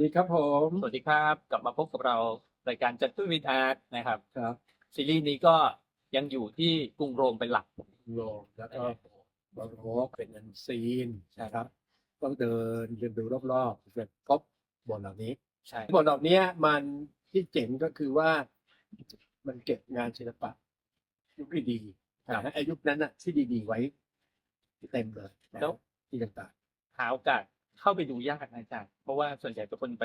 ดีครับผมสวัสดีครับ กลับมาพบกับเรารายการจัดตุ้ยวินอาร์ตนะครับ ครับ ซีรีส์นี้ก็ยังอยู่ที่กรุงโรมเป็นหลักโลกแล้วก็บาโรกเป็นอันซีนนะครับ ต้องเดินเรียนดูรอบๆเสร็จพบบทเหล่านี้ใช่บทเหล่านี้มันที่เจ๋งก็คือว่ามันเก็บงานศิลปะยุคดีๆนะฮะไอ้ยุคนั้นน่ะที่ดีๆไว้เต็มเลยนะแล้วที่ต่างหาโอกาส เข้าไปดูยากนะอาจารย์เพราะว่าส่วนใหญ่เป็นคนไป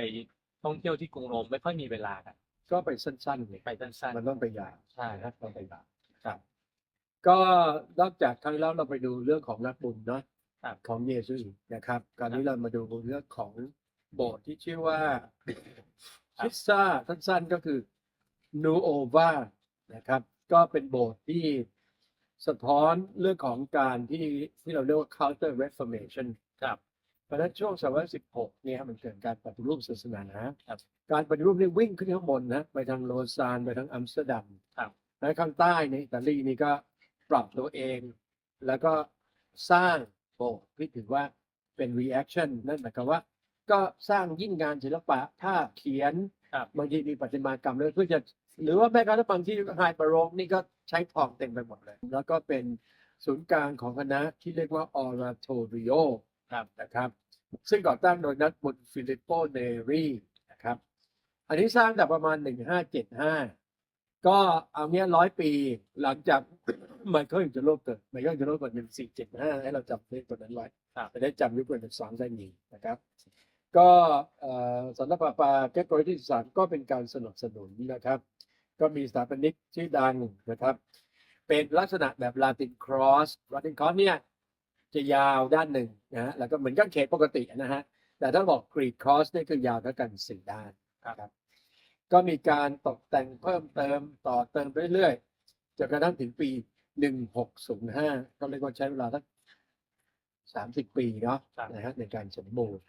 ท่องเที่ยวที่กรุงโรมไม่ค่อยมีเวลากันๆก็ไปสั้นๆเนี่ยไปสั้นมันต้องไปยาวๆใช่นะครับต้องไปยาวครับ ก็นอกจากครั้งที่แล้วเราไปดูเรื่องของนักบุญเนาะครับของเยซูอีกนะครับคราวนี้เรามาดูเรื่องของโบสถ์ที่ชื่อว่าชิซาสั้นๆก็คือนูโอวานะครับ ก็เป็นโบสถ์ที่สะท้อนเรื่องของการที่ที่เราเรียกว่า counter reformation ครับ เพราะฉะนั้นช่วงศตวรรษที่16เนี่ยมันเกิดการปฏิรูปศาสนานะครับการปฏิรูปนี่วิ่งขึ้นข้างบนนะไปทางโลซานไปทางอัมสเตอร์ดัมครับและข้างใต้ในอิตาลีนี่ก็ปรับตัวเอง แล้วก็สร้างโบสถ์ที่ถือว่าเป็น reaction นั่นหมายความว่า ก็สร้างยิ่งงานศิลปะภาพเขียนครับบางทีมีประติมากรรมเลยเพื่อจะหรือว่าแม้กระทั่งบางที่ไฮบาโรกนี่ก็ใช้ทองเต็มไปหมดเลย แล้วก็เป็นศูนย์กลางของคณะที่เรียกว่า Oratorio ครับนะครับ ซึ่งก่อตั้งโดยนักบุญฟิลิปโปเนรีนะครับ อันนี้สร้างแต่ประมาณ 1575 ก็เอาเนี้ยร้อยปีหลังจากไมเคิลจะโลกเกิดไมเคิลจะโลกเกิด1475 ให้เราจำเลขตัวนั้นไว้ครับจะได้จำยุคเป็นสองได้ดีนะครับ ก็เอ่อสำนักปราปาแก้กรที่สามก็เป็นการสนับสนุนนะครับ ก็มีสถาปนิกชื่อดังนะครับ เป็นลักษณะแบบลาตินครอสลาตินครอสเนี่ย จะยาวด้านหนึ่งนะฮะแล้วก็เหมือนกับเขตปกตินะฮะแต่ถ้าบอกกรีกครอสเนี่ยคือยาวเท่ากันสี่ด้านนะครับ ก็มีการตกแต่งเพิ่มเติมต่อเติมไปเรื่อยๆจนกระทั่งถึงปี1605ก็เรียกว่าใช้เวลาสักสามสิบปีเนาะครับนะฮะในการสมบูรณ์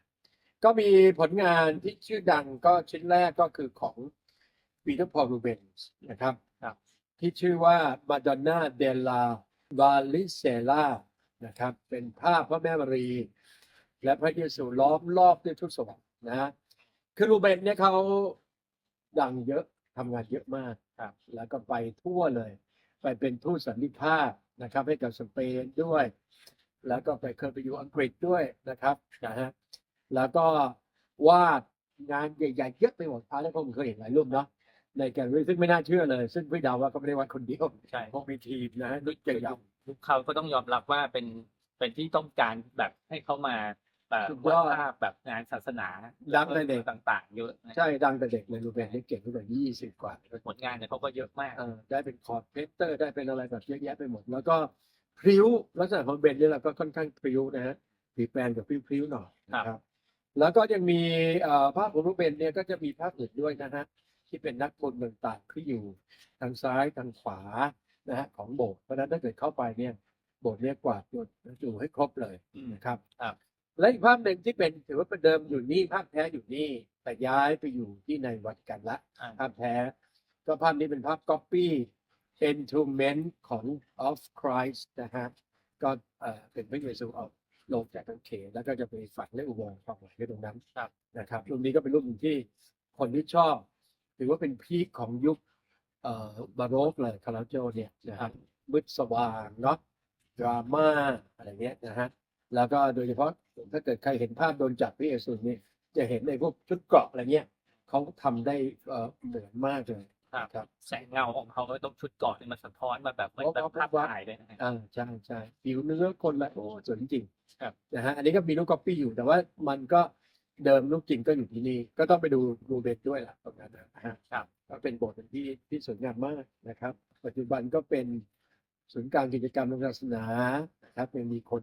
ก็มีผลงานที่ชื่อดังก็ชิ้นแรกก็คือของปีเตอร์พอลรูเบนส์นะครับครับที่ชื่อว่า Madonna della Vallicella นะครับ เป็นภาพพระแม่มารี และพระเยซูล้อมรอบด้วยทุกสวรรค์นะฮะคือรูเบนเนี่ยเขาดังเยอะทำงานเยอะมากครับ แล้วก็ไปทั่วเลย ไปเป็นทูตสันติภาพนะครับ ให้กับสเปนด้วย แล้วก็ไปเคยไปอยู่อังกฤษด้วยนะครับนะฮะแล้วก็วาดงานใหญ่ๆเยอะไปหมดอาแล้วผมเคยเห็นหลายรูปเนาะ ในแกลเลอรี่ซึ่งไม่น่าเชื่อเลย ซึ่งพี่เดาว่าก็ไม่ได้วาดคนเดียวใช่คงมีทีมนะฮะด้วยใจดยุคเขาก็ต้องยอมรับว่าเป็นเป็นที่ต้องการแบบให้เขามาแบบสุดยวาอดดภาพแบบงานศาสนาดังเลยเด็กต่าง ๆ เยอะนะใช่ดังแต่เด็กเลยรูเบนนี่เก่งตั้งแต่ยี่สิบกว่าผลงานเนี่ยเขาก็เยอะมากเออได้เป็นคอร์ดเพเตอร์ได้เป็นอะไรแบบเยอะแยะไปหมด แล้วก็พริ้วลักษณะของเบนนี่แหละก็ค่อนข้างพริ้วนะฮะผีแปลนกับพริ้วๆหน่อยนะครับ แล้วก็ยังมีเอ่อภาพของรูปเบนเนี่ยก็จะมีภาพอื่นด้วยนะฮะ ที่เป็นนักบุญต่างๆที่อยู่ทางซ้ายทางขวานะฮะของโบสถ์เพราะฉะนั้นถ้าเกิดเข้าไปเนี่ยโบสถ์เนี่ยกวาดจุดอยู่ให้ครบเลยอืมนะครับครับและอีกภาพหนึ่งที่เป็นถือว่าเป็นเดิมอยู่นี่ภาพแท้อยู่นี่ แต่ย้ายไปอยู่ที่ในวัดกันละอ่าภาพแท้ ก็ภาพนี้เป็นภาพ copy entombment ของ of Christ นะฮะก็เอ่อเป็นพระเยซูออกลงจากกางเขนแล้วก็จะไปฝังในอุโมงค์ความหมายไว้ตรงนั้นครับนะครับรูปนี้ก็เป็นรูปหนึ่งที่คนที่ชอบ ถือว่าเป็นพีคของยุคเอ่อบาโรกเลยคาราโจเนี่ยนะครับมืดสว่างเนาะดราม่าอะไรเงี้ยนะฮะแล้วก็โดยเฉพาะถ้าเกิดใครเห็นภาพโดนจับพระเยซูนี่จะเห็นในพวกชุดเกราะอะไรเงี้ยเขาทำได้เอ่อเหมือนมากเลยครับครับแสงเงาของเขาก็ต้องชุดเกราะนี่มันสะท้อนมาแบบเหมือนแบบภาพถ่ายเลยนะฮะอ่าใช่ใช่ผิวเนื้อคนละโอ้สวยจริงครับนะฮะอันนี้ก็มีรูปก๊อปปี้อยู่แต่ว่ามันก็ เดิมรูปจริงก็อยู่ที่นี่ ก็ต้องไปดูรูเบนด้วยล่ะตรงนั้นนะฮะครับก็เป็นโบสถ์ที่ที่สวยงามมากนะครับ ปัจจุบันก็เป็นศูนย์กลางกิจกรรมทางศาสนานะครับยังมีคน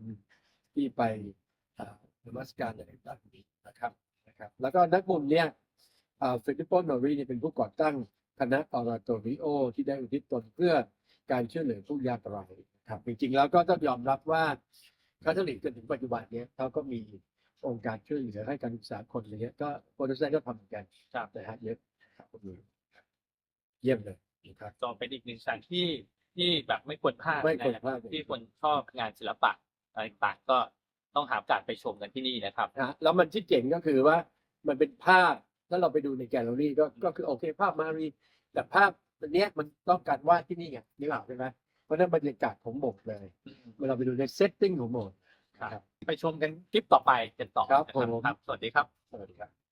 ที่ไปอ่านมัสการอะไรต่างๆนะครับนะครับ แล้วก็นักบุญเนี่ยฟิลิปโปโนรีเนี่ยเป็นผู้ก่อตั้งคณะออราโตริโอ ที่ได้อุทิศตนเพื่อการช่วยเหลือผู้ยากไร้ครับจริงๆแล้วก็ต้องยอมรับว่าคาทอลิกจนถึงปัจจุบันเนี้เขาก็มี องค์การช่วยเหลือให้การศึกษาคนอะไรเงี้ยก็โปรดิเซอร์ก็ทำเหมือนกันครับ นะฮะเยอะครับเยี่ยมเลยครับ ก็เป็นอีกหนึ่งสถานที่ที่แบบไม่ควรพลาดนะครับที่คนชอบงานศิลปะอะไรต่างก็ต้องหาโอกาสไปชมกันที่นี่นะครับแล้วมันที่เจ๋งก็คือว่ามันเป็นภาพถ้าเราไปดูในแกลเลอรี่ก็ก็คือโอเคภาพมารีแต่ภาพอันเนี้ยมันต้องการวาดที่นี่ไงนี่หรอกใช่ไหมเพราะนั้นบรรยากาศของหมดเลย เวลาไปดูในเซตติ้งของหมด ไปชมกันคลิปต่อไปกันต่อครับผมสวัสดีครับ สวัสดีครับ